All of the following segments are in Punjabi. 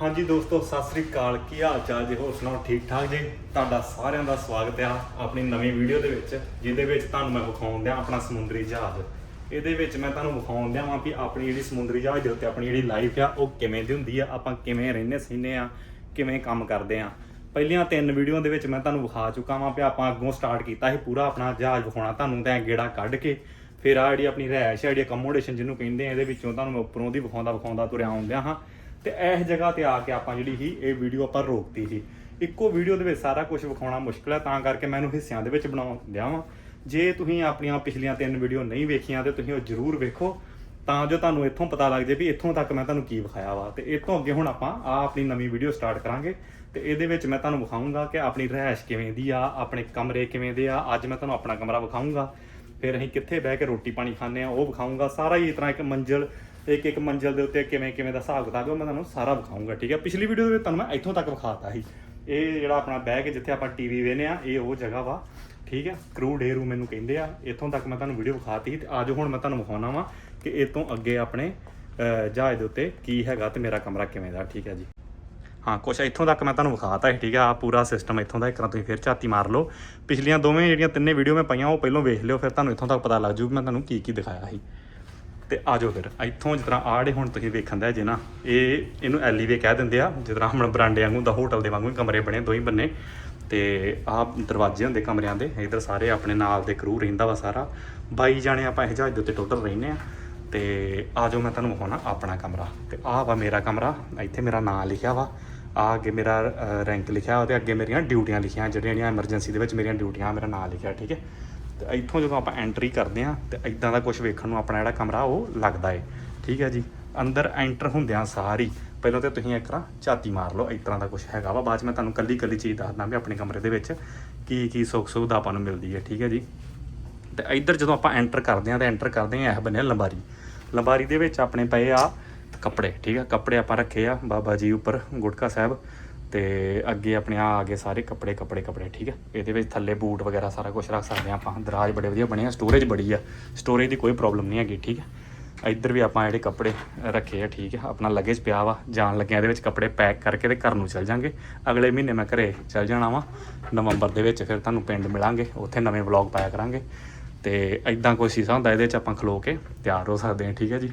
ਹਾਂਜੀ ਦੋਸਤੋ, ਸਤਿ ਸ੍ਰੀ ਅਕਾਲ। ਕੀ ਹਾਲ ਚਾਲ ਜੀ? ਹੋਰ ਸੁਣਾਓ, ਠੀਕ ਠਾਕ ਜੀ? ਤੁਹਾਡਾ ਸਾਰਿਆਂ ਦਾ ਸਵਾਗਤ ਹੈ ਆਪਣੀ ਨਵੀਂ ਵੀਡੀਓ ਦੇ ਵਿੱਚ, ਜਿਹਦੇ ਵਿੱਚ ਤੁਹਾਨੂੰ ਮੈਂ ਵਿਖਾਉਣ ਦਿਆਂ ਆਪਣਾ ਸਮੁੰਦਰੀ ਜਹਾਜ਼। ਇਹਦੇ ਵਿੱਚ ਮੈਂ ਤੁਹਾਨੂੰ ਵਿਖਾਉਣ ਦਿਆਂ ਵਾਂ ਵੀ ਆਪਣੀ ਜਿਹੜੀ ਸਮੁੰਦਰੀ ਜਹਾਜ਼ ਦੇ ਉੱਤੇ ਆਪਣੀ ਜਿਹੜੀ ਲਾਈਫ ਆ, ਉਹ ਕਿਵੇਂ ਦੀ ਹੁੰਦੀ ਆ, ਆਪਾਂ ਕਿਵੇਂ ਰਹਿੰਦੇ ਸਹਿੰਦੇ ਆ, ਕਿਵੇਂ ਕੰਮ ਕਰਦੇ ਆ। ਪਹਿਲੀਆਂ ਤਿੰਨ ਵੀਡੀਓ ਦੇ ਵਿੱਚ ਮੈਂ ਤੁਹਾਨੂੰ ਵਿਖਾ ਚੁੱਕਾ ਵਾਂ ਵੀ ਆਪਾਂ ਅੱਗੋਂ ਸਟਾਰਟ ਕੀਤਾ ਸੀ ਪੂਰਾ ਆਪਣਾ ਜਹਾਜ਼ ਵਿਖਾਉਣਾ ਤੁਹਾਨੂੰ, ਤਾਂ ਗੇੜਾ ਕੱਢ ਕੇ ਫਿਰ ਆ ਜਿਹੜੀ ਆਪਣੀ ਰਹਿਸ਼ ਆ, ਜਿਹੜੀ ਅਕਮੋਡੇਸ਼ਨ ਜਿਹਨੂੰ ਕਹਿੰਦੇ ਆ, ਇਹਦੇ ਵਿੱਚੋਂ ਤੁਹਾਨੂੰ ਮੈਂ ਉੱਪਰੋਂ ਦੀ ਵਿਖਾਉਂਦਾ ਵਿਖਾਉਂਦਾ ਤੁਰਿਆ ਆਉਂਦਿਆਂ ਹਾਂ। ਤੇ ਇਹ ਜਗ੍ਹਾ ਤੇ ਆ ਕੇ ਆਪਾਂ ਜਿਹੜੀ ਸੀ, ਇਹ ਵੀਡੀਓ ਆਪਾਂ ਰੋਕਤੀ ਸੀ। ਇੱਕੋ ਵੀਡੀਓ ਦੇ ਵਿੱਚ ਸਾਰਾ ਕੁਝ ਵਿਖਾਉਣਾ ਮੁਸ਼ਕਲ ਹੈ ਤਾਂ ਕਰਕੇ ਮੈਂ ਇਹਨੂੰ ਹਿੱਸਿਆਂ ਦੇ ਵਿੱਚ ਬਣਾਉਂ ਦਿਆਂ ਵਾਂ। ਜੇ ਤੁਸੀਂ ਆਪਣੀਆਂ ਪਿਛਲੀਆਂ ਤਿੰਨ ਵੀਡੀਓ ਨਹੀਂ ਵੇਖੀਆਂ ਤੇ ਤੁਸੀਂ ਉਹ ਜ਼ਰੂਰ ਵੇਖੋ, ਤਾਂ ਜੋ ਤੁਹਾਨੂੰ ਇੱਥੋਂ ਪਤਾ ਲੱਗ ਜੇ ਵੀ ਇੱਥੋਂ ਤੱਕ ਮੈਂ ਤੁਹਾਨੂੰ ਕੀ ਵਿਖਾਇਆ ਵਾ। ਤੇ ਇਸ ਤੋਂ ਅੱਗੇ ਹੁਣ ਆਪਾਂ ਆ ਆਪਣੀ ਨਵੀਂ ਵੀਡੀਓ ਸਟਾਰਟ ਕਰਾਂਗੇ। ਤੇ ਇਹਦੇ ਵਿੱਚ ਮੈਂ ਤੁਹਾਨੂੰ ਵਿਖਾਉਂਗਾ ਕਿ ਆਪਣੀ ਰਹਿائش ਕਿਵੇਂ ਦੀ ਆ, ਆਪਣੇ ਕਮਰੇ ਕਿਵੇਂ ਦੇ ਆ, ਅੱਜ ਮੈਂ ਤੁਹਾਨੂੰ ਆਪਣਾ ਕਮਰਾ ਵਿਖਾਉਂਗਾ ਫਿਰ ਅਸੀਂ ਕਿੱਥੇ ਬਹਿ ਕੇ ਰੋਟੀ ਪਾਣੀ ਖਾਂਦੇ ਆ, ਉਹ ਵਿਖਾਉਂਗਾ ਸਾਰਾ ਹੀ ਇਸ ਤਰ੍ਹਾਂ ਇੱਕ ਮੰਜ਼ਲ ਇੱਕ ਇੱਕ ਮੰਜ਼ਲ ਦੇ ਉੱਤੇ ਕਿਵੇਂ ਕਿਵੇਂ ਦਾ ਹਿਸਾਬ ਕਿਤਾਬ ਹੈ ਮੈਂ ਤੁਹਾਨੂੰ ਸਾਰਾ ਵਿਖਾਊਂਗਾ, ਠੀਕ ਹੈ? ਪਿਛਲੀ ਵੀਡੀਓ ਦੇ ਵਿੱਚ ਤੁਹਾਨੂੰ ਮੈਂ ਇੱਥੋਂ ਤੱਕ ਵਿਖਾਤਾ ਸੀ। ਇਹ ਜਿਹੜਾ ਆਪਣਾ ਬੈਗ ਜਿੱਥੇ ਆਪਾਂ ਟੀਵੀ ਵੇਖਦੇ ਆ, ਇਹ ਉਹ ਜਗ੍ਹਾ ਵਾ, ਠੀਕ ਹੈ? ਕਰੂ ਡੇ ਰੂਮ ਮੈਨੂੰ ਕਹਿੰਦੇ ਆ। ਇੱਥੋਂ ਤੱਕ ਮੈਂ ਤੁਹਾਨੂੰ ਵੀਡੀਓ ਵਿਖਾਤੀ ਸੀ ਤੇ ਆਜੋ ਹੁਣ ਮੈਂ ਤੁਹਾਨੂੰ ਵਿਖਾਉਣਾ ਵਾ ਕਿ ਇਹ ਤੋਂ ਅੱਗੇ ਆਪਣੇ ਜਹਾਜ਼ ਦੇ ਉੱਤੇ ਕੀ ਹੈਗਾ ਤੇ ਮੇਰਾ ਕਮਰਾ ਕਿਵੇਂ ਦਾ, ਠੀਕ ਹੈ ਜੀ? ਹਾਂ, ਕੁਛ ਇੱਥੋਂ ਤੱਕ ਮੈਂ ਤੁਹਾਨੂੰ ਵਿਖਾਤਾ ਹੈ ਠੀਕ ਹੈ? ਆ ਪੂਰਾ ਸਿਸਟਮ ਇੱਥੋਂ ਦਾ, ਇੱਕ ਵਾਰ ਤੁਸੀਂ ਫਿਰ ਝਾਤੀ ਮਾਰ ਲਓ। ਪਿਛਲੀਆਂ ਦੋਵੇਂ ਜਿਹੜੀਆਂ ਤਿੰਨੇ ਵੀਡੀਓ ਮੈਂ ਪਾਈਆਂ, ਉਹ ਪਹਿਲਾਂ ਵੇਖ ਲਿਓ, ਫਿਰ ਤੁਹਾਨੂੰ ਇੱਥੋਂ ਤੱਕ ਪਤਾ ਲੱਗ ਜੂ ਮੈਂ ਤੁਹਾਨੂੰ ਕੀ ਕੀ ਦਿਖਾਇਆ ਸੀ। ਤੇ ਆ ਜਾਓ ਫਿਰ ਇੱਥੋਂ ਜਿਸ ਤਰ੍ਹਾਂ ਆੜੇ ਹੁਣ ਤੁਸੀਂ ਵੇਖਣ ਦਾ ਜੇ ਨਾ, ਇਹ ਇਹਨੂੰ ਐਲੀਵੇ ਕਹਿ ਦਿੰਦੇ ਆ, ਜਿਸ ਤਰ੍ਹਾਂ ਹੁਣ ਬਰਾਂਡੇ ਵਾਂਗੂ ਦਾ ਹੋਟਲ ਦੇ ਵਾਂਗੂ ਕਮਰੇ ਬਣੇ ਦੋਈ ਬੰਨੇ। ਤੇ ਆਹ ਦਰਵਾਜ਼ੇ ਹੁੰਦੇ ਕਮਰਿਆਂ ਦੇ, ਇਧਰ ਸਾਰੇ ਆਪਣੇ ਨਾਲ ਦੇ ਕਰੂ ਰਹਿੰਦਾ ਵਾ ਸਾਰਾ। ਬਾਈ ਜਾਣੇ ਆਪਾਂ ਇਹ ਜਹਾਜ਼ ਦੇ ਉੱਤੇ ਟੋਟਲ ਰਹਿੰਦੇ ਆ। ਤੇ ਆ ਜਾਓ ਮੈਂ ਤੁਹਾਨੂੰ ਵਿਖਾਉਣਾ ਆਪਣਾ ਕਮਰਾ। ਤੇ ਆਹ ਵਾ ਮੇਰਾ ਕਮਰਾ, ਇੱਥੇ ਮੇਰਾ ਨਾਮ ਲਿਖਿਆ ਵਾ। ਆ ਅੱਗੇ ਮੇਰਾ ਰੈਂਕ ਲਿਖਿਆ ਉਹਦੇ ਅੱਗੇ ਮੇਰੀਆਂ ਡਿਊਟੀਆਂ ਲਿਖੀਆਂ, ਜਿਹੜੀਆਂ ਜਿਹੜੀਆਂ ਐਮਰਜੈਂਸੀ ਦੇ ਵਿੱਚ ਮੇਰੀਆਂ ਡਿਊਟੀਆਂ ਮੇਰਾ ਨਾਮ ਲਿਖਿਆ, ਠੀਕ ਹੈ। ਤੇ ਇੱਥੋਂ ਜਦੋਂ ਆਪਾਂ ਐਂਟਰੀ ਕਰਦੇ ਆ ਤੇ ਇਦਾਂ ਦਾ ਕੁਝ ਵੇਖਣ ਨੂੰ ਆਪਣਾ ਜਿਹੜਾ ਕਮਰਾ ਉਹ ਲੱਗਦਾ ਏ। ਠੀਕ ਹੈ ਜੀ? ਅੰਦਰ ਐਂਟਰ ਹੁੰਦਿਆਂ ਸਾਰੀ ਪਹਿਲਾਂ ਤੇ ਤੁਸੀਂ ਇੱਕ ਤਰ੍ਹਾਂ ਝਾਤੀ ਮਾਰ ਲਓ, ਇਸ ਤਰ੍ਹਾਂ ਦਾ ਕੁਝ ਹੈਗਾ ਵਾ। ਬਾਅਦ ਚ ਮੈਂ ਤੁਹਾਨੂੰ ਕੱਲੀ ਕੱਲੀ ਚੀਜ਼ ਦੱਸਦਾ ਵੀ ਆਪਣੇ ਕਮਰੇ ਦੇ ਵਿੱਚ ਕੀ ਕੀ ਸੁੱਖ ਸੁਵਿਧਾ ਆਪਾਂ ਨੂੰ ਮਿਲਦੀ ਹੈ ਠੀਕ ਹੈ ਜੀ? ਤੇ ਇੱਧਰ ਜਦੋਂ ਆਪਾਂ ਐਂਟਰ ਕਰਦੇ ਆ ਤੇ ਐਂਟਰ ਕਰਦੇ ਆ ਇਹ ਬੰਨੇ ਲੰਬਾਰੀ। ਲੰਬਾਰੀ ਦੇ ਵਿੱਚ ਆਪਣੇ ਪਏ ਆ ਕੱਪੜੇ। ਠੀਕ ਆ ਕੱਪੜੇ ਆਪਾਂ ਰੱਖੇ ਆ, ਬਾਬਾ ਜੀ ਉੱਪਰ, ਗੁਟਕਾ ਸਾਹਿਬ। ਤੇ ਅੱਗੇ ਆਪਣੇ ਆ ਗਏ ਸਾਰੇ ਕੱਪੜੇ ਕੱਪੜੇ ਕੱਪੜੇ, ਠੀਕ ਹੈ ਇਹਦੇ ਵਿੱਚ ਥੱਲੇ ਬੂਟ ਵਗੈਰਾ ਸਾਰਾ ਕੁਝ ਰੱਖ ਸਕਦੇ ਆ ਆਪਾਂ। ਦਰਾਜ ਬੜੇ ਵਧੀਆ ਬਣੇ ਆ ਸਟੋਰੇਜ ਬੜੀ ਆ। ਸਟੋਰੇਜ ਦੀ ਕੋਈ ਪ੍ਰੋਬਲਮ ਨਹੀਂ ਹੈਗੀ, ਠੀਕ ਹੈ ਇੱਧਰ ਵੀ ਆਪਾਂ ਜਿਹੜੇ ਕੱਪੜੇ ਰੱਖੇ ਆ, ਠੀਕ ਆ? ਆਪਣਾ ਲਗੇਜ ਪਿਆ ਵਾ, ਜਾਣ ਲੱਗਿਆ ਇਹਦੇ ਵਿੱਚ ਕੱਪੜੇ ਪੈਕ ਕਰਕੇ ਤੇ ਘਰ ਨੂੰ ਚੱਲ ਜਾਾਂਗੇ। ਅਗਲੇ ਮਹੀਨੇ ਮੈਂ ਘਰੇ ਚੱਲ ਜਾਣਾ ਵਾ, ਨਵੰਬਰ ਦੇ ਵਿੱਚ ਫਿਰ ਤੁਹਾਨੂੰ ਪਿੰਡ ਮਿਲਾਂਗੇ, ਉੱਥੇ ਨਵੇਂ ਵਲੌਗ ਪਾਇਆ ਕਰਾਂਗੇ। ਤੇ ਐਦਾਂ ਕੋਈ ਸੀਸਾ ਹੁੰਦਾ, ਇਹਦੇ 'ਚ ਆਪਾਂ ਖਲੋ ਕੇ ਤਿਆਰ ਹੋ ਸਕਦੇ ਹਾਂ ਠੀਕ ਹੈ ਜੀ?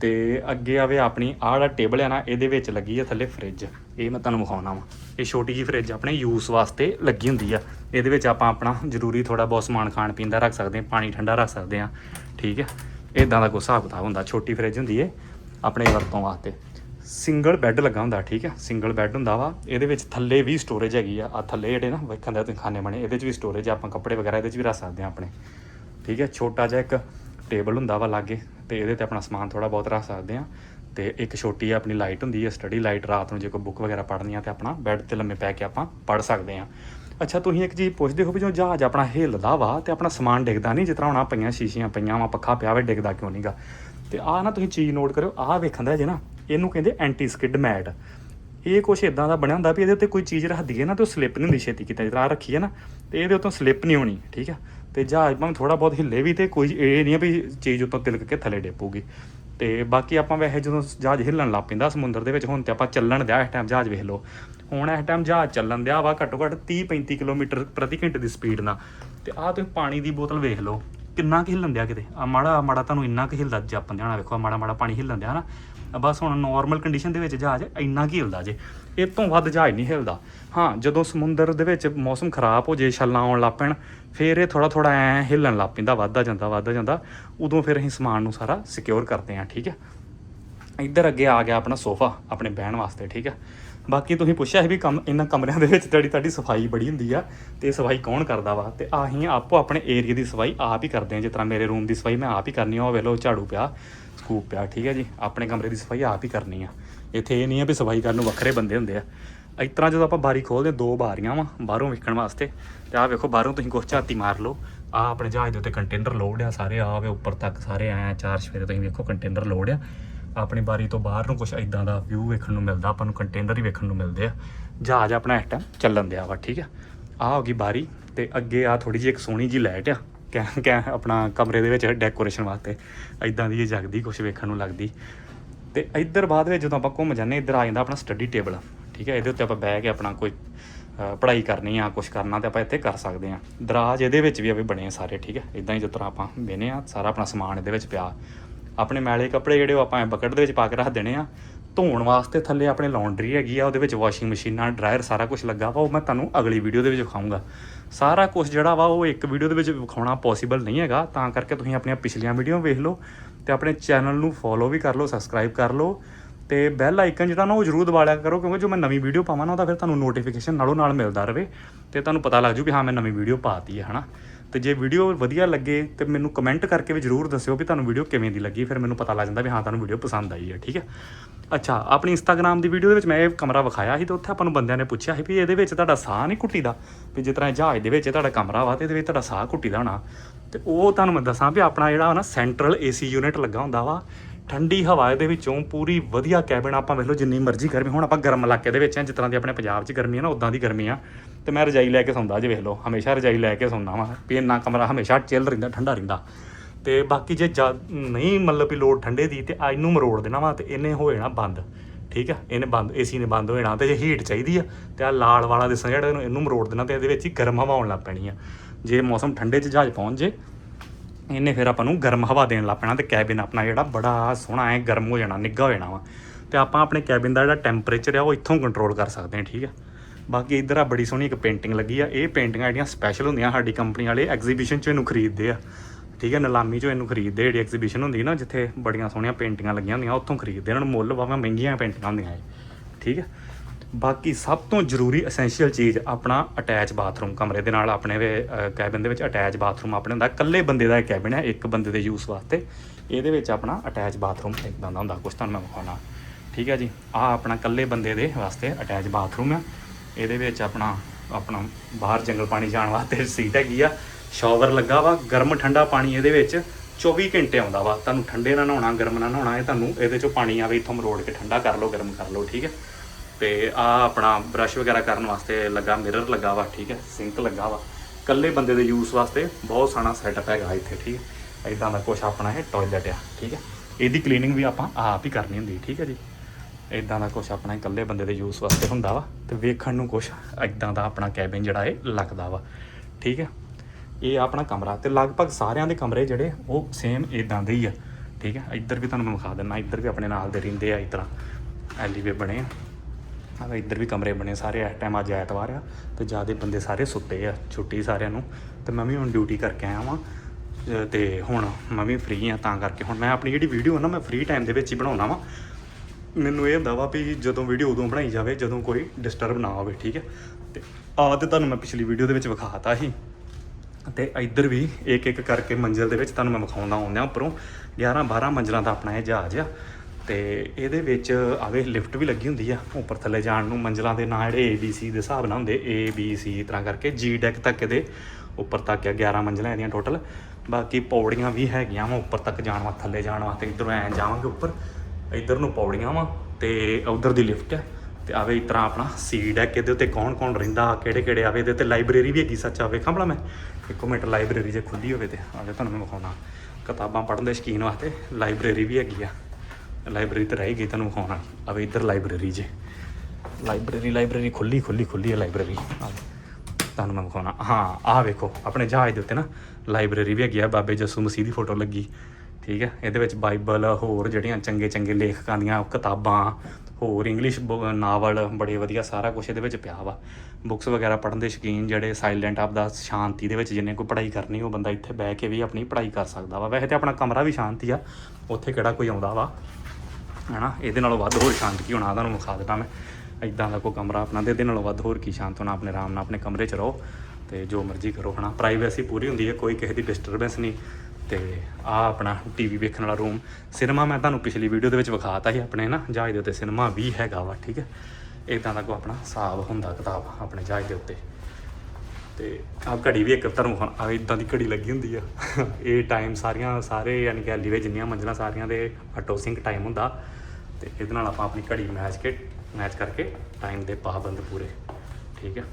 ਤੇ ਅੱਗੇ ਆਵੇ ਆਪਣੀ, ਆਹ ਜਿਹੜਾ ਟੇਬਲ ਹੈ ਨਾ, ਇਹਦੇ ਵਿੱਚ ਲੱਗੀ ਹੈ ਥੱਲੇ ਫ੍ਰਿਜ। ਇਹ ਮੈਂ ਤੁਹਾਨੂੰ ਵਿਖਾਉਣਾ ਵਾ। ਇਹ ਛੋਟੀ ਜੀ ਫ੍ਰਿਜ ਆਪਣੇ ਯੂਜ਼ ਵਾਸਤੇ ਲੱਗੀ ਹੁੰਦੀ ਆ। ਇਹਦੇ ਵਿੱਚ ਆਪਾਂ ਆਪਣਾ ਜ਼ਰੂਰੀ ਥੋੜਾ ਬਹੁਤ ਸਮਾਨ ਖਾਣ ਪੀਣ ਦਾ ਰੱਖ ਸਕਦੇ ਹਾਂ ਪਾਣੀ ਠੰਡਾ ਰੱਖ ਸਕਦੇ ਹਾਂ ਠੀਕ ਹੈ ਇਦਾਂ ਦਾ ਕੋਈ ਹਿਸਾਬ ਕਿਤਾਬ ਹੁੰਦਾ। ਛੋਟੀ ਫ੍ਰਿਜ ਹੁੰਦੀ ਹੈ ਆਪਣੇ ਵਰਤੋਂ ਵਾਸਤੇ। ਸਿੰਗਲ ਬੈੱਡ ਲੱਗਾ ਹੁੰਦਾ, ਠੀਕ ਹੈ ਸਿੰਗਲ ਬੈੱਡ ਹੁੰਦਾ ਵਾ। ਇਹਦੇ ਵਿੱਚ ਥੱਲੇ ਵੀ ਸਟੋਰੇਜ ਹੈਗੀ ਆ। ਆ ਥੱਲੇ ਜਿਹੜੇ ਨਾ, ਵੇਖਣ ਦਾ ਤੁਸੀਂ ਖਾਨੇ ਬਣੇ, ਇਹਦੇ 'ਚ ਵੀ ਸਟੋਰੇਜ ਆ। ਆਪਾਂ ਕੱਪੜੇ ਵਗੈਰਾ ਇਹਦੇ 'ਚ ਵੀ ਰੱਖ ਸਕਦੇ ਹਾਂ ਆਪਣੇ। ਠੀਕ ਹੈ ਛੋਟਾ ਜਿਹਾ ਇੱਕ ਟੇਬਲ ਹੁੰਦਾ ਵਾ ਲਾਗੇ, ਤੇ ਇਹਦੇ ਤੇ ਆਪਣਾ ਸਮਾਨ ਥੋੜਾ ਬਹੁਤ ਰੱਖ ਸਕਦੇ ਆ ਤੇ ਇੱਕ ਛੋਟੀ ਆਪਣੀ ਲਾਈਟ ਹੁੰਦੀ ਹੈ ਸਟੱਡੀ ਲਾਈਟ ਰਾਤ ਨੂੰ ਜੇ ਕੋਈ ਬੁੱਕ ਵਗੈਰਾ ਪੜ੍ਹਨੀ ਆ ਤੇ ਆਪਣਾ ਬੈੱਡ ਤੇ ਲੰਮੇ ਪੈ ਕੇ ਆਪਾਂ ਪੜ੍ਹ ਸਕਦੇ ਆ ਅੱਛਾ, ਤੁਸੀਂ ਇੱਕ ਚੀਜ਼ ਪੁੱਛਦੇ ਹੋ ਵੀ ਜੋ ਜਹਾਜ਼ ਆਪਣਾ ਹਿੱਲਦਾ ਵਾ ਤੇ ਆਪਣਾ ਸਮਾਨ ਡਿੱਗਦਾ ਨਹੀਂ, ਜਿਸ ਤਰ੍ਹਾਂ ਹੁਣ ਪਈਆਂ ਸ਼ੀਸ਼ੀਆਂ ਪਈਆਂ ਵਾ, ਪੱਖਾ ਪਿਆ ਵਾ, ਡਿੱਗਦਾ ਕਿਉਂ ਨਹੀਂਗਾ ਤੇ ਆਹ ਨਾ ਤੁਸੀਂ ਚੀਜ਼ ਨੋਟ ਕਰਿਓ, ਆਹ ਵੇਖਣ ਦਾ ਜੇ ਨਾ, ਇਹਨੂੰ ਕਹਿੰਦੇ ਐਂਟੀ ਸਕਿਡ ਮੈਟ ਇਹ ਕੁਛ ਇਦਾਂ ਦਾ ਬਣਿਆ ਹੁੰਦਾ ਵੀ ਇਹਦੇ ਉੱਤੇ ਕੋਈ ਚੀਜ਼ ਰੱਖ ਦਈਏ ਨਾ ਤੇ ਉਹ ਸਲਿੱਪ ਨਹੀਂ ਹੁੰਦੀ ਛੇਤੀ ਕਿਤੇ, ਜਿਸ ਤਰ੍ਹਾਂ ਆਹ ਰੱਖੀ ਹੈ ਨਾ, ਤੇ ਇਹਦੇ ਉੱਤੋਂ ਸਲਿੱਪ ਨਹੀਂ ਹੋਣੀ, ਠੀਕ ਆ? ਤੇ ਜਹਾਜ਼ ਭਾਵੇਂ ਥੋੜਾ ਬਹੁਤ ਹਿੱਲੇ ਵੀ ਤੇ ਕੋਈ ਇਹ ਨਹੀਂ ਆ ਵੀ ਚੀਜ਼ ਉੱਤੋਂ ਤਿਲਕ ਕੇ ਥੱਲੇ ਡੇਪੂਗੀ। ਤੇ ਬਾਕੀ ਆਪਾਂ ਵੈਸੇ ਜਦੋਂ ਜਹਾਜ਼ ਹਿੱਲਣ ਲੱਗ ਪੈਂਦਾ ਸਮੁੰਦਰ ਦੇ ਵਿੱਚ, ਹੁਣ ਤੇ ਆਪਾਂ ਚੱਲਣ ਦਿਆ ਇਸ ਟਾਈਮ ਜਹਾਜ਼ ਵੇਖ ਲਓ। ਹੁਣ ਇਸ ਟਾਈਮ ਜਹਾਜ਼ ਚੱਲਣ ਦਿਆ ਵਾ ਘੱਟੋ ਘੱਟ 30 35 ਕਿਲੋਮੀਟਰ ਪ੍ਰਤੀ ਘੰਟੇ ਦੀ ਸਪੀਡ ਨਾਲ। ਤੇ ਆਹ ਤੁਸੀਂ ਪਾਣੀ ਦੀ ਬੋਤਲ ਵੇਖ ਲਓ, ਕਿੰਨਾ ਕੁ ਹਿੱਲਣ ਦਿਆ ਕਿਤੇ? ਆ ਮਾੜਾ ਮਾੜਾ ਤੁਹਾਨੂੰ ਇੰਨਾ ਕੁ ਹਿੱਲਦਾ ਜਾਪਣ ਦਿਆਣਾ ਵੇਖੋ ਮਾੜਾ ਮਾੜਾ ਪਾਣੀ ਹਿੱਲਣ ਦਿਆ ਨਾ। ਬਸ ਹੁਣ ਨਾਰਮਲ ਕੰਡੀਸ਼ਨ ਦੇ ਵਿੱਚ ਜਹਾਜ਼ ਇੰਨਾ ਕੀ ਹਿੱਲਦਾ ਜੇ। ਇਹ ਤੋਂ ਵੱਧ ਜਹਾਜ਼ ਨਹੀਂ ਹਿੱਲਦਾ। ਹਾਂ, ਜਦੋਂ ਸਮੁੰਦਰ ਦੇ ਵਿੱਚ ਮੌਸਮ ਖਰਾਬ ਹੋ ਜੇ, ਛੱਲਾਂ ਆਉਣ ਲੱਗ ਪੈਣ, ਫਿਰ ਇਹ ਥੋੜਾ ਥੋੜਾ ਐ ਹਿੱਲਣ ਲੱਗ ਪੈਂਦਾ, ਵੱਧਦਾ ਜਾਂਦਾ ਵੱਧਦਾ ਜਾਂਦਾ। ਉਦੋਂ ਫਿਰ ਅਸੀਂ ਸਮਾਨ ਨੂੰ ਸਾਰਾ ਸਿਕਿਉਰ ਕਰਦੇ ਹਾਂ, ਠੀਕ ਹੈ। ਇੱਧਰ ਅੱਗੇ ਆ ਗਿਆ ਆਪਣਾ ਸੋਫਾ, ਆਪਣੇ ਬਹਿਣ ਵਾਸਤੇ, ਠੀਕ ਹੈ। ਬਾਕੀ ਤੁਸੀਂ ਪੁੱਛਿਆ ਸੀ ਵੀ ਕੰਮ ਇਹਨਾਂ ਕਮਰਿਆਂ ਦੇ ਵਿੱਚ ਤੁਹਾਡੀ ਤੁਹਾਡੀ ਸਫ਼ਾਈ ਬੜੀ ਹੁੰਦੀ ਆ ਤੇ ਸਫ਼ਾਈ ਕੌਣ ਕਰਦਾ ਵਾ? ਤੇ ਆਹੀਂ ਆਪੋ ਆਪਣੇ ਏਰੀਆ ਦੀ ਸਫ਼ਾਈ ਆਪ ਹੀ ਕਰਦੇ ਆ ਜਿਸ ਤਰ੍ਹਾਂ ਮੇਰੇ ਰੂਮ ਦੀ ਸਫ਼ਾਈ ਮੈਂ ਆਪ ਹੀ ਕਰਨੀ ਆ ਉਹ ਵੇਲੋ ਝਾੜੂ ਪਿਆ ਸਕੂਪ ਪਿਆ ਠੀਕ ਹੈ ਜੀ। ਆਪਣੇ ਕਮਰੇ ਦੀ ਸਫ਼ਾਈ ਆਪ ਹੀ ਕਰਨੀ ਆ। ਇੱਥੇ ਇਹ ਨਹੀਂ ਆ ਵੀ ਸਫ਼ਾਈ ਕਰਨ ਨੂੰ ਵੱਖਰੇ ਬੰਦੇ ਹੁੰਦੇ ਆ। ਇਸ ਤਰ੍ਹਾਂ ਜਦੋਂ ਆਪਾਂ ਬਾਰੀ ਖੋਲਦੇ ਹਾਂ, ਦੋ ਬਾਰੀਆਂ ਵਾ ਬਾਹਰੋਂ ਵੇਖਣ ਵਾਸਤੇ ਤੇ ਆਹ ਵੇਖੋ ਬਾਹਰੋਂ ਤੁਸੀਂ ਕੁਛ ਝਾਤੀ ਮਾਰ ਲਓ ਆ ਆਪਣੇ ਜਹਾਜ਼ ਦੇ ਉੱਤੇ ਕੰਟੇਨਰ ਲੋਡ ਆ ਸਾਰੇ ਆਵੇ ਉੱਪਰ ਤੱਕ ਸਾਰੇ ਆਏ ਚਾਰ ਸਵੇਰੇ ਤੁਸੀਂ ਵੇਖੋ ਕੰਟੇਨਰ ਲੋਡ ਆ। ਆਪਣੀ ਬਾਰੀ ਤੋਂ ਬਾਹਰ ਨੂੰ ਕੁਝ ਇਦਾਂ ਦਾ ਵਿਊ ਵੇਖਣ ਨੂੰ ਮਿਲਦਾ, ਆਪਾਂ ਨੂੰ ਕੰਟੇਨਰ ਹੀ ਵੇਖਣ ਨੂੰ ਮਿਲਦੇ ਆ। ਜਹਾਜ਼ ਆਪਣਾ ਇਸ ਟਾਈਮ ਚੱਲਣ ਦਿਆ ਵਾ, ਠੀਕ ਆ? ਆ ਹੋ ਗਈ ਬਾਰੀ ਤੇ ਅੱਗੇ ਆ ਥੋੜੀ ਜਿਹੀ ਇੱਕ ਸੋਹਣੀ ਜੀ ਲਾਈਟ ਆ। ਕੈ ਕੈ ਆਪਣਾ ਕਮਰੇ ਦੇ ਵਿੱਚ ਡੈਕੋਰੇਸ਼ਨ ਵਾਸਤੇ ਇਦਾਂ ਦੀ ਇਹ ਜਗਦੀ ਕੁਝ ਵੇਖਣ ਨੂੰ ਲੱਗਦੀ। ਤੇ ਇੱਧਰ ਬਾਅਦ ਵਿੱਚ ਜਦੋਂ ਆਪਾਂ ਘੁੰਮ ਜਾਂਦੇ, ਇੱਧਰ ਆ ਜਾਂਦਾ ਆਪਣਾ ਸਟੱਡੀ ਟੇਬਲ ਠੀਕ ਹੈ ਇਹਦੇ ਉੱਤੇ ਆਪਾਂ ਬਹਿ ਕੇ ਆਪਣਾ ਕੋਈ ਪੜ੍ਹਾਈ ਕਰਨੀ ਆ ਕੁਝ ਕਰਨਾ ਤੇ ਆਪਾਂ ਇੱਥੇ ਕਰ ਸਕਦੇ ਆ। ਦਰਾਜ ਇਹਦੇ ਵਿੱਚ ਵੀ ਆਵੇ ਬਣੇ ਆ ਸਾਰੇ, ਠੀਕ ਹੈ ਇਦਾਂ ਹੀ ਜਿਸ ਤਰ੍ਹਾਂ ਆਪਾਂ ਬਹਿਨੇ ਆ, ਸਾਰਾ ਆਪਣਾ ਸਮਾਨ ਇਹਦੇ ਵਿੱਚ ਪਿਆ। ਆਪਣੇ ਮੈਲੇ ਕੱਪੜੇ ਜਿਹੜੇ ਉਹ ਆਪਾਂ ਬਕਟ ਦੇ ਵਿੱਚ ਪਾ ਕੇ ਰੱਖ ਦੇਣੇ ਆ। ਧੋਣ ਵਾਸਤੇ ਥੱਲੇ ਆਪਣੇ ਲਾਉਂਡਰੀ ਹੈਗੀ ਆ, ਉਹਦੇ ਵਿੱਚ ਵਾਸ਼ਿੰਗ ਮਸ਼ੀਨਾਂ ਡਰਾਇਰ ਸਾਰਾ ਕੁਝ ਲੱਗਾ ਵਾ, ਉਹ ਮੈਂ ਤੁਹਾਨੂੰ ਅਗਲੀ ਵੀਡੀਓ ਦੇ ਵਿੱਚ ਵਿਖਾਊਂਗਾ। ਸਾਰਾ ਕੁਝ ਜਿਹੜਾ ਵਾ, ਉਹ ਇੱਕ ਵੀਡੀਓ ਦੇ ਵਿੱਚ ਵਿਖਾਉਣਾ ਪੋਸੀਬਲ ਨਹੀਂ ਹੈਗਾ, ਤਾਂ ਕਰਕੇ ਤੁਸੀਂ ਆਪਣੀਆਂ ਪਿਛਲੀਆਂ ਵੀਡੀਓ ਵੇਖ ਲਓ ਤੇ ਆਪਣੇ ਚੈਨਲ ਨੂੰ ਫੋਲੋ ਵੀ ਕਰ ਲਓ ਸਬਸਕ੍ਰਾਈਬ ਕਰ ਲਓ ਤੇ ਬੈਲ ਆਈਕਨ ਜਿਹੜਾ ਨਾ, ਉਹ ਜ਼ਰੂਰ ਦਬਾਲਿਆ ਕਰੋ, ਕਿਉਂਕਿ ਜੋ ਮੈਂ ਨਵੀਂ ਵੀਡੀਓ ਪਾਵਾਂ ਨਾ, ਉਹਦਾ ਫਿਰ ਤੁਹਾਨੂੰ ਨੋਟੀਫਿਕੇਸ਼ਨ ਨਾਲੋਂ ਨਾਲ ਮਿਲਦਾ ਰਹੇ ਤੇ ਤੁਹਾਨੂੰ ਪਤਾ ਲੱਗ ਜੂ ਕਿ ਹਾਂ, ਮੈਂ ਨਵੀਂ ਵੀਡੀਓ ਪਾਤੀ ਹੈ, ਹਨਾ? ਤੇ ਜੇ ਵੀਡੀਓ ਵਧੀਆ ਲੱਗੇ ਤੇ ਮੈਨੂੰ ਕਮੈਂਟ ਕਰਕੇ ਵੀ ਜ਼ਰੂਰ ਦੱਸਿਓ ਵੀ ਤੁਹਾਨੂੰ ਵੀਡੀਓ ਕਿਵੇਂ ਦੀ ਲੱਗੀ, ਫਿਰ ਮੈਨੂੰ ਪਤਾ ਲੱਗ ਜਾਂਦਾ ਵੀ ਹਾਂ, ਤੁਹਾਨੂੰ ਵੀਡੀਓ ਪਸੰਦ ਆਈ ਹੈ, ਠੀਕ ਹੈ? ਅੱਛਾ, ਆਪਣੀ ਇੰਸਟਾਗ੍ਰam ਦੀ ਵੀਡੀਓ ਦੇ ਵਿੱਚ ਮੈਂ ਇਹ ਕਮਰਾ ਵਿਖਾਇਆ ਸੀ ਤੇ ਉੱਥੇ ਆਪਾਂ ਨੂੰ ਬੰਦਿਆਂ ਨੇ ਪੁੱਛਿਆ ਸੀ ਵੀ ਇਹਦੇ ਵਿੱਚ ਤੁਹਾਡਾ ਸਾਹ ਨਹੀਂ ਘੁੱਟੀਦਾ ਵੀ ਜਿਸ ਤਰ੍ਹਾਂ ਜਹਾਜ਼ ਦੇ ਵਿੱਚ ਤੁਹਾਡਾ ਕਮਰਾ ਵਾ ਤੇ ਇਹਦੇ ਵਿੱਚ ਤੁਹਾਡਾ ਸਾਹ ਘੁੱਟੀਦਾ ਹੋਣਾ। ਤੇ ਉਹ ਤੁਹਾਨੂੰ ਮੈਂ ਦੱਸਾਂ ਵੀ ਆਪਣਾ ਜਿਹੜਾ ਨਾ ਸੈਂਟਰਲ ਏਸੀ ਯੂਨਿਟ ਲੱਗਾ ਹੁੰਦਾ ਵਾ ਠੰਡੀ ਹਵਾ ਦੇ ਵਿੱਚੋਂ ਪੂਰੀ ਵਧੀਆ ਕੈਬਨ ਆਪਾਂ ਵੇਖ ਲਓ ਜਿੰਨੀ ਮਰਜ਼ੀ ਗਰਮੀ, ਹੁਣ ਆਪਾਂ ਗਰਮ ਇਲਾਕੇ ਦੇ ਵਿੱਚ ਆ ਜਿਸ ਤਰ੍ਹਾਂ ਦੀ ਆਪਣੇ ਪੰਜਾਬ 'ਚ ਗਰਮੀ ਆ ਨਾ ਉਦਾਂ ਦੀ ਗਰਮੀ ਆ। ਤੇ ਮੈਂ ਰਜਾਈ ਲੈ ਕੇ ਸੌਂਦਾ ਜੇ ਵੇਖ ਲਓ, ਹਮੇਸ਼ਾ ਰਜਾਈ ਲੈ ਕੇ ਸੌਂਦਾ ਵਾਂ, ਵੀ ਇੰਨਾ ਕਮਰਾ ਹਮੇਸ਼ਾ ਚਿਲ ਰਹਿੰਦਾ, ਠੰਡਾ ਰਹਿੰਦਾ। ਤੇ ਬਾਕੀ ਜੇ ਜਾ- ਨਹੀਂ ਮਤਲਬ ਵੀ ਲੋਡ ਠੰਡੇ ਦੀ, ਤੇ ਆ ਇਹਨੂੰ ਮਰੋੜ ਦੇਣਾ ਵਾ, ਤੇ ਇਹਨੇ ਹੋ ਜਾਣਾ ਬੰਦ, ਠੀਕ ਆ? ਇਹਨੇ ਬੰਦ ਏਸੀ ਨੇ ਬੰਦ ਹੋ ਜਾਣਾ, ਤੇ ਜੇ ਹੀਟ ਚਾਹੀਦੀ ਆ, ਤੇ ਆ ਲਾਲ ਵਾਲਾ ਦਿਸਣਾ ਜਿਹੜਾ ਇਹਨੂੰ ਇਹਨੂੰ ਮਰੋੜ ਦੇਣਾ, ਤੇ ਇਹਦੇ ਵਿੱਚ ਹੀ ਗਰਮ ਹਵਾ ਆਉਣ ਲੱਗ ਪੈਣੀ ਆ। ਜੇ ਮੌਸਮ ਠੰਡੇ 'ਚ ਜਹਾਜ਼ ਪਹੁੰਚ ਜੇ ਇਹਨੇ ਫਿਰ ਆਪਾਂ ਨੂੰ ਗਰਮ ਹਵਾ ਦੇਣ ਲੱਗ ਪੈਣਾ ਤੇ ਕੈਬਿਨ ਆਪਣਾ ਜਿਹੜਾ ਬੜਾ ਸੋਹਣਾ ਹੈ ਗਰਮ ਹੋ ਜਾਣਾ, ਨਿੱਘਾ ਹੋ ਜਾਣਾ ਵਾ। ਤੇ ਆਪਾਂ ਆਪਣੇ ਕੈਬਿਨ ਦਾ ਜਿਹੜਾ ਟੈਂਪਰੇਚਰ ਆ ਉਹ ਇੱਥੋਂ ਕੰਟਰੋਲ ਕਰ ਸਕਦੇ ਹਾਂ, ਠੀਕ ਆ। ਬਾਕੀ ਇੱਧਰ ਆ ਬੜੀ ਸੋਹਣੀ ਇੱਕ ਪੇਂਟਿੰਗ ਲੱਗੀ ਆ, ਇਹ ਪੇਂਟਿੰਗਾਂ ਜਿਹੜੀਆਂ ਸਪੈਸ਼ਲ ਹੁੰਦੀਆਂ ਸਾਡੀ ਕੰਪਨੀ ਵਾਲੇ ਐਗਜ਼ੀਬਿਸ਼ਨ 'ਚ ਇਹਨੂੰ ਖਰੀਦਦੇ ਆ। ਠੀਕ ਹੈ ਨਿਲਾਮੀ 'ਚੋਂ ਇਹਨੂੰ ਖਰੀਦਦੇ ਜਿਹੜੀ ਐਗਜ਼ੀਬਿਸ਼ਨ ਹੁੰਦੀ ਨਾ ਜਿੱਥੇ ਬੜੀਆਂ ਸੋਹਣੀਆਂ ਪੇਂਟਿੰਗਾਂ ਲੱਗੀਆਂ ਹੁੰਦੀਆਂ, ਉੱਥੋਂ ਖਰੀਦਦੇ ਇਹਨਾਂ ਨੂੰ ਮੁੱਲ ਵਾਵਾ ਮਹਿੰਗੀਆਂ ਪੇਂਟਿੰਗਾਂ ਹੁੰਦੀਆਂ ਇਹ, ਠੀਕ ਹੈ ਬਾਕੀ ਸਭ ਤੋਂ ਜ਼ਰੂਰੀ ਐਸੈਂਸ਼ੀਅਲ ਚੀਜ਼ ਆਪਣਾ ਅਟੈਚ ਬਾਥਰੂਮ ਕਮਰੇ ਦੇ ਨਾਲ ਆਪਣੇ ਕੈਬਿਨ ਦੇ ਵਿੱਚ ਅਟੈਚ ਬਾਥਰੂਮ ਆਪਣੇ ਹੁੰਦਾ। ਇਕੱਲੇ ਬੰਦੇ ਦਾ ਇਹ ਕੈਬਿਨ ਹੈ, ਇੱਕ ਬੰਦੇ ਦੇ ਯੂਜ਼ ਵਾਸਤੇ। ਇਹਦੇ ਵਿੱਚ ਆਪਣਾ ਅਟੈਚ ਬਾਥਰੂਮ ਇਦਾਂ ਦਾ ਹੁੰਦਾ। ਕੁਛ ਤੁਹਾਨੂੰ ਮੈਂ ਵਿਖਾਉਣਾ। ਠੀਕ ਹੈ ਜੀ? ਆਹ ਆਪਣਾ ਇਕੱਲੇ ਬੰਦੇ ਦੇ ਵਾਸਤੇ ਅਟੈਚ ਬਾਥਰੂਮ ਆ। ਇਹਦੇ ਵਿੱਚ ਆਪਣਾ ਆਪਣਾ ਬਾਹਰ ਜੰਗਲ ਪਾਣੀ ਜਾਣ ਵਾਸਤੇ ਸੀਟ ਹੈਗੀ ਆ। ਸ਼ਾਵਰ ਲੱਗਾ ਵਾ। ਗਰਮ ਠੰਡਾ ਪਾਣੀ ਇਹਦੇ ਵਿੱਚ 24 ਘੰਟੇ ਆਉਂਦਾ ਵਾ। ਤੁਹਾਨੂੰ ਠੰਡੇ ਨਾ ਨਹਾਉਣਾ, ਗਰਮ ਨਾ ਨਹਾਉਣਾ, ਇਹ ਤੁਹਾਨੂੰ ਇਹਦੇ ਚੋਂ ਪਾਣੀ ਆਵੇ ਇੱਥੋਂ ਮਰੋੜ ਕੇ ਠੰਡਾ ਕਰ ਲਓ, ਗਰਮ ਕਰ ਲਓ। ਠੀਕ ਹੈ? ਤੇ ਆ ਆਪਣਾ ਬ੍ਰਸ਼ ਵਗੈਰਾ ਕਰਨ ਵਾਸਤੇ ਲੱਗਾ ਮਿਰਰ ਲੱਗਾ ਵਾ, ਠੀਕ ਹੈ ਸਿੰਕ ਲੱਗਾ ਵਾ। ਇਕੱਲੇ ਬੰਦੇ ਦੇ ਯੂਜ਼ ਵਾਸਤੇ ਬਹੁਤ ਸੋਹਣਾ ਸੈਟਅਪ ਹੈਗਾ ਇੱਥੇ, ਠੀਕ ਹੈ। ਇਦਾਂ ਦਾ ਕੁਝ ਆਪਣਾ ਇਹ ਟਾਇਲਟ ਆ, ਠੀਕ ਹੈ। ਇਹਦੀ ਕਲੀਨਿੰਗ ਵੀ ਆਪਾਂ ਆਪ ਹੀ ਕਰਨੀ ਹੁੰਦੀ, ਠੀਕ ਹੈ ਜੀ। ਇਦਾਂ ਦਾ ਕੁਝ ਆਪਣਾ ਇਕੱਲੇ ਬੰਦੇ ਦੇ ਯੂਜ਼ ਵਾਸਤੇ ਹੁੰਦਾ ਵਾ ਤੇ ਵੇਖਣ ਨੂੰ ਕੁਝ ਇਦਾਂ ਦਾ ਆਪਣਾ ਕੈਬਿਨ ਜਿਹੜਾ ਇਹ ਲੱਗਦਾ ਵਾ, ਠੀਕ ਹੈ। ਇਹ ਆਪਣਾ ਕਮਰਾ ਤੇ ਲਗਭਗ ਸਾਰਿਆਂ ਦੇ ਕਮਰੇ ਜਿਹੜੇ ਉਹ ਸੇਮ ਇਦਾਂ ਦੇ ਹੀ ਆ, ਠੀਕ ਹੈ। ਇੱਧਰ ਵੀ ਤੁਹਾਨੂੰ ਮੈਂ ਵਿਖਾ ਦਿੰਦਾ ਇੱਧਰ ਵੀ ਆਪਣੇ ਨਾਲ ਦੇ ਰਹਿੰਦੇ ਆ, ਇਸ ਤਰ੍ਹਾਂ ਐਲੀਵੇ ਬਣੇ ਆ। ਆ ਇੱਧਰ ਵੀ ਕਮਰੇ ਬਣੇ ਸਾਰੇ ਇਸ ਟਾਈਮ ਅੱਜ ਐਤਵਾਰ ਆ ਤੇ ਜਿਆਦੇ ਬੰਦੇ ਸਾਰੇ ਸੁੱਤੇ ਆ, ਛੁੱਟੀ ਸਾਰਿਆਂ ਨੂੰ। ਤੇ ਮੈਂ ਵੀ ਹੁਣ ਡਿਊਟੀ ਕਰਕੇ ਆਇਆ ਵਾਂ, ਅਹ, ਤੇ ਹੁਣ ਮੈਂ ਵੀ ਫ੍ਰੀ ਆ ਤਾਂ ਕਰਕੇ। ਹੁਣ ਮੈਂ ਆਪਣੀ ਜਿਹੜੀ ਵੀਡੀਓ ਨਾ, ਮੈਂ ਫ੍ਰੀ ਟਾਈਮ ਦੇ ਵਿੱਚ ਹੀ ਬਣਾਉਣਾ ਵਾਂ। ਮੈਨੂੰ ਇਹ ਹੁੰਦਾ ਵਾ ਵੀ ਜਦੋਂ ਵੀਡੀਓ ਉਦੋਂ ਬਣਾਈ ਜਾਵੇ, ਜਦੋਂ ਕੋਈ ਡਿਸਟਰਬ ਨਾ ਹੋਵੇ, ਠੀਕ ਹੈ ਤੇ ਆਹ ਤੇ ਤੁਹਾਨੂੰ ਮੈਂ ਪਿਛਲੀ ਵੀਡੀਓ ਦੇ ਵਿੱਚ ਵਿਖਾਤਾ ਸੀ। ਤੇ ਇੱਧਰ ਵੀ ਇੱਕ ਇੱਕ ਕਰਕੇ ਮੰਜ਼ਿਲ ਦੇ ਵਿੱਚ ਤੁਹਾਨੂੰ ਮੈਂ ਵਿਖਾਉਂਦਾ ਆਉਂਦਿਆਂ ਉੱਪਰੋਂ 11 12 ਮੰਜ਼ਿਲਾਂ ਦਾ ਆਪਣਾ ਇਹ ਜਹਾਜ਼ ਆ। ਤੇ ਇਹਦੇ ਵਿੱਚ ਆਵੇ ਲਿਫਟ ਵੀ ਲੱਗੀ ਹੁੰਦੀ ਆ ਉੱਪਰ ਥੱਲੇ ਜਾਣ ਨੂੰ, ਮੰਜ਼ਿਲਾਂ ਦੇ ਨਾਂ ਜਿਹੜੇ A, B, C ਦੇ ਹਿਸਾਬ ਨਾਲ ਹੁੰਦੇ, A, B, C, ਇਸ ਤਰ੍ਹਾਂ ਕਰਕੇ G ਡੈਕ ਤੱਕ ਇਹਦੇ ਉੱਪਰ ਤੱਕ ਆ 11 ਮੰਜ਼ਿਲਾਂ ਇਹਦੀਆਂ ਟੋਟਲ ਬਾਕੀ ਪੌੜੀਆਂ ਵੀ ਹੈਗੀਆਂ ਵਾ ਉੱਪਰ ਤੱਕ ਜਾਣ ਵਾ, ਥੱਲੇ ਜਾਣ ਵਾਸਤੇ ਇੱਧਰੋਂ ਐਂ ਜਾਵਾਂਗੇ ਉੱਪਰ, ਇੱਧਰ ਨੂੰ ਪੌੜੀਆਂ ਵਾ, ਤੇ ਉਧਰ ਦੀ ਲਿਫਟ ਆ। ਤੇ ਆਵੇ ਇਸ ਤਰ੍ਹਾਂ ਆਪਣਾ ਸੀ ਡੈਕ ਇਹਦੇ ਉੱਤੇ ਕੌਣ ਕੌਣ ਰਹਿੰਦਾ ਕਿਹੜੇ ਕਿਹੜੇ ਆਵੇ ਇਹਦੇ 'ਤੇ ਲਾਇਬ੍ਰੇਰੀ ਵੀ ਹੈਗੀ ਸੱਚ ਆਵੇ ਭਲਾ ਮੈਂ। ਇੱਕੋ ਮਿੰਟ ਲਾਇਬ੍ਰੇਰੀ ਜੇ ਖੁੱਲੀ ਹੋਵੇ ਤੇ, ਆਵੇ ਤੁਹਾਨੂੰ ਮੈਂ ਵਿਖਾਉਣਾ। ਕਿਤਾਬਾਂ ਪੜ੍ਹਨ ਦੇ ਸ਼ੌਕੀਨ ਵਾਸਤੇ ਲਾਇਬ੍ਰੇਰੀ ਵੀ ਹੈਗੀ ਆ। ਲਾਇਬ੍ਰੇਰੀ ਤੇ ਰਹਿ ਗਈ ਤੁਹਾਨੂੰ ਵਿਖਾਉਣਾ। ਆਵੇ ਇੱਧਰ ਲਾਇਬ੍ਰੇਰੀ ਜੇ। ਲਾਇਬ੍ਰੇਰੀ ਲਾਇਬ੍ਰੇਰੀ ਖੁੱਲੀ ਖੁੱਲੀ ਖੁੱਲੀ ਹੈ ਲਾਇਬ੍ਰੇਰੀ। ਤੁਹਾਨੂੰ ਮੈਂ ਵਿਖਾਉਣਾ। ਹਾਂ ਆਹ ਵੇਖੋ, ਆਪਣੇ ਜਹਾਜ਼ ਦੇ ਉੱਤੇ ਨਾ ਲਾਇਬ੍ਰੇਰੀ ਵੀ ਹੈਗੀ ਆ, ਬਾਬੇ ਜੱਸੂ ਮਸੀਹ ਦੀ ਫੋਟੋ ਲੱਗੀ। ਠੀਕ ਹੈ, ਇਹਦੇ ਵਿੱਚ ਬਾਈਬਲ, ਹੋਰ ਜਿਹੜੀਆਂ ਚੰਗੇ ਚੰਗੇ ਲੇਖਕਾਂ ਦੀਆਂ ਕਿਤਾਬਾਂ, ਹੋਰ ਇੰਗਲਿਸ਼ ਨਾਵਲ, ਬੜੇ ਵਧੀਆ ਸਾਰਾ ਕੁਝ ਇਹਦੇ ਵਿੱਚ ਪਿਆ ਵਾ। ਬੁੱਕਸ ਵਗੈਰਾ ਪੜ੍ਹਨ ਦੇ ਸ਼ੌਕੀਨ ਜਿਹੜੇ ਸਾਇਲੈਂਟ ਆਪਦਾ ਸ਼ਾਂਤੀ ਦੇ ਵਿੱਚ ਜਿੰਨੇ ਕੋਈ ਪੜ੍ਹਾਈ ਕਰਨੀ ਉਹ ਬੰਦਾ ਇੱਥੇ ਬਹਿ ਕੇ ਵੀ ਆਪਣੀ ਪੜ੍ਹਾਈ ਕਰ ਸਕਦਾ ਵਾ। ਵੈਸੇ ਤੇ ਆਪਣਾ ਕਮਰਾ ਵੀ ਸ਼ਾਂਤੀ ਆ, ਉੱਥੇ ਕਿਹੜਾ ਕੋਈ ਆਉਂਦਾ ਵਾ। ਹਨਾ ਇਹਦੇ ਨਾਲੋਂ ਵੱਧ ਹੋਰ ਸ਼ਾਂਤ ਕੀ ਹੋਣਾ, ਤੁਹਾਨੂੰ ਵਿਖਾ ਦਿੰਦਾ ਮੈਂ। ਇਦਾਂ ਦਾ ਕੋਈ ਕਮਰਾ ਆਪਣਾ ਤੇ ਇਹਦੇ ਨਾਲੋਂ ਵੱਧ ਹੋਰ ਕੀ ਸ਼ਾਂਤ ਹੋਣਾ? ਆਪਣੇ ਆਰਾਮ ਨਾਲ ਆਪਣੇ ਕਮਰੇ 'ਚ ਰਹੋ ਤੇ ਜੋ ਮਰਜ਼ੀ ਕਰੋ ਹਨਾ ਪ੍ਰਾਈਵੇਸੀ ਪੂਰੀ ਹੁੰਦੀ ਹੈ, ਕੋਈ ਕਿਸੇ ਦੀ ਡਿਸਟਰਬੈਂਸ ਨਹੀਂ। ਤੇ ਆ ਆਪਣਾ ਟੀਵੀ ਵੇਖਣ ਵਾਲਾ ਰੂਮ ਸਿਨੇਮਾ ਮੈਂ ਤੁਹਾਨੂੰ ਪਿਛਲੀ ਵੀਡੀਓ ਦੇ ਵਿੱਚ ਵਿਖਾਤਾ ਸੀ ਆਪਣੇ ਨਾ? ਜਹਾਜ਼ ਦੇ ਉੱਤੇ ਸਿਨੇਮਾ ਵੀ ਹੈਗਾ ਵਾ, ਠੀਕ ਹੈ? ਇਦਾਂ ਦਾ ਕੋਈ ਆਪਣਾ ਹਿਸਾਬ ਹੁੰਦਾ ਕਿਤਾਬ ਆਪਣੇ ਜਹਾਜ਼ ਦੇ ਉੱਤੇ। ਤੇ ਆ ਘੜੀ ਵੀ ਇੱਕ ਤੁਹਾਨੂੰ ਆ ਇਦਾਂ ਦੀ ਘੜੀ ਲੱਗੀ ਹੁੰਦੀ ਆ। ਇਹ ਟਾਈਮ ਸਾਰੀਆਂ, ਸਾਰੇ ਯਾਨੀ ਕਿ ਐਲੀ ਵੇ ਜਿੰਨੀਆਂ ਮੰਜ਼ਲਾਂ ਸਾਰੀਆਂ ਦੇ ਆਟੋ ਸਿੰਕ ਟਾਈਮ ਹੁੰਦਾ। ਤੇ ਇਹਦੇ ਨਾਲ ਆਪਾਂ ਆਪਣੀ ਘੜੀ ਮੈਚ ਕੇ, ਮੈਚ ਕਰਕੇ ਟਾਈਮ ਦੇ ਪਾਬੰਦ ਪੂਰੇ। ਠੀਕ ਹੈ?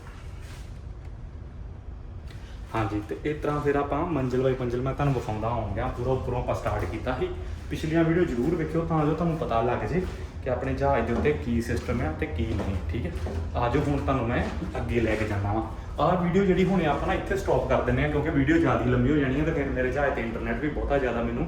ਹਾਂਜੀ, ਤੇ ਇਸ ਤਰ੍ਹਾਂ ਫਿਰ ਆਪਾਂ ਮੰਜ਼ਿਲ ਬਾਈ ਮੰਜ਼ਿਲ ਮੈਂ ਤੁਹਾਨੂੰ ਵਿਖਾਉਂਦਾ ਆਉਂਗਾ ਪੂਰਾ ਉੱਪਰੋਂ ਆਪਾਂ ਸਟਾਰਟ ਕੀਤਾ ਸੀ। ਪਿਛਲੀਆਂ ਵੀਡੀਓ ਜ਼ਰੂਰ ਵੇਖਿਓ, ਤਾਂ ਜੋ ਤੁਹਾਨੂੰ ਪਤਾ ਲੱਗ ਜੇ ਕਿ ਆਪਣੇ ਜਹਾਜ਼ ਦੇ ਉੱਤੇ ਕੀ ਸਿਸਟਮ ਹੈ ਤੇ ਕੀ ਨਹੀਂ, ਠੀਕ ਹੈ? ਆਜੋ ਹੁਣ ਤੁਹਾਨੂੰ ਮੈਂ ਅੱਗੇ ਲੈ ਕੇ ਜਾਣਾ ਵਾ। ਆਹ ਵੀਡੀਓ ਜਿਹੜੀ ਹੁਣ ਆਪਾਂ ਨਾ ਇੱਥੇ ਸਟਾਪ ਕਰ ਦਿੰਦੇ ਆ ਕਿਉਂਕਿ ਵੀਡੀਓ ਜ਼ਿਆਦਾ ਲੰਬੀ ਹੋ ਜਾਣੀ ਹੈ ਤੇ ਫਿਰ ਮੇਰੇ ਜਹਾਜ਼ ਤੇ ਇੰਟਰਨੈਟ ਵੀ ਬਹੁਤਾ ਜ਼ਿਆਦਾ ਮੈਨੂੰ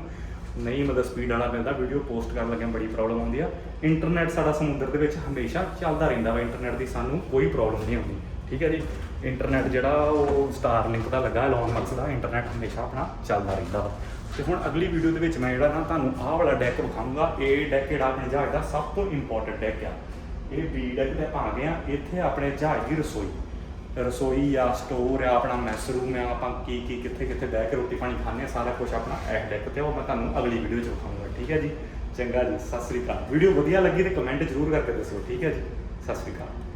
ਨਹੀਂ, ਮਤਲਬ ਸਪੀਡ ਵਾਲਾ ਮਿਲਦਾ। ਵੀਡੀਓ ਪੋਸਟ ਕਰਨ ਲੱਗਿਆ ਬੜੀ ਪ੍ਰੋਬਲਮ ਆਉਂਦੀ ਆ। ਇੰਟਰਨੈਟ ਸਾਡਾ ਸਮੁੰਦਰ ਦੇ ਵਿੱਚ ਹਮੇਸ਼ਾ ਚੱਲਦਾ ਰਹਿੰਦਾ ਵਾ। ਇੰਟਰਨੈਟ ਦੀ ਸਾਨੂੰ ਕੋਈ ਪ੍ਰੋਬਲਮ ਨਹੀਂ ਆਉਂਦੀ। ਠੀਕ ਹੈ ਜੀ? ਇੰਟਰਨੈਟ ਜਿਹੜਾ ਉਹ ਸਟਾਰ ਲਿੰਕ ਦਾ ਲੱਗਾ ਐਲਨ ਮਸਕ ਦਾ ਇੰਟਰਨੈਟ ਹਮੇਸ਼ਾ ਆਪਣਾ ਚੱਲਦਾ ਰਹਿੰਦਾ ਵਾ। ਤੇ ਹੁਣ ਅਗਲੀ ਵੀਡੀਓ ਦੇ ਵਿੱਚ ਮੈਂ ਜਿਹੜਾ ਨਾ ਤੁਹਾਨੂੰ ਆਹ ਵਾਲਾ ਡੈਕ ਵਿਖਾਊਂਗਾ। ਇਹ ਡੈਕ ਜਿਹੜਾ ਆਪਣੇ ਜਹਾਜ਼ ਦਾ ਸਭ ਤੋਂ ਇੰਪੋਰਟੈਂਟ ਡੈਕ ਆ। ਇਹ ਬੀ ਡੈਕ ਤੇ ਆਪਾਂ ਆ ਗਏ ਆ। ਇੱਥੇ ਆਪਣੇ ਜਹਾਜ਼ ਦੀ ਰਸੋਈ। ਰਸੋਈ ਆ ਸਟੋਰ ਆ, ਆਪਣਾ ਮੈਸ ਰੂਮ ਆ, ਆਪਾਂ ਕੀ ਕੀ, ਕਿੱਥੇ ਕਿੱਥੇ ਬਹਿ ਕੇ ਰੋਟੀ ਪਾਣੀ ਖਾਂਦੇ ਆ, ਸਾਰਾ ਕੁਝ ਆਪਣਾ ਇਸ ਡੈਕ ਤੇ ਉਹ ਮੈਂ ਤੁਹਾਨੂੰ ਅਗਲੀ ਵੀਡੀਓ 'ਚ ਵਿਖਾਊਂਗਾ ਠੀਕ ਹੈ ਜੀ? ਚੰਗਾ ਜੀ, ਸਤਿ ਸ੍ਰੀ ਅਕਾਲ। ਵੀਡੀਓ ਵਧੀਆ ਲੱਗੀ ਤੇ ਕਮੈਂਟ ਜ਼ਰੂਰ ਕਰਕੇ ਦੱਸਿਓ ਠੀਕ ਹੈ ਜੀ? ਸਤਿ ਸ੍ਰੀ ਅਕਾਲ।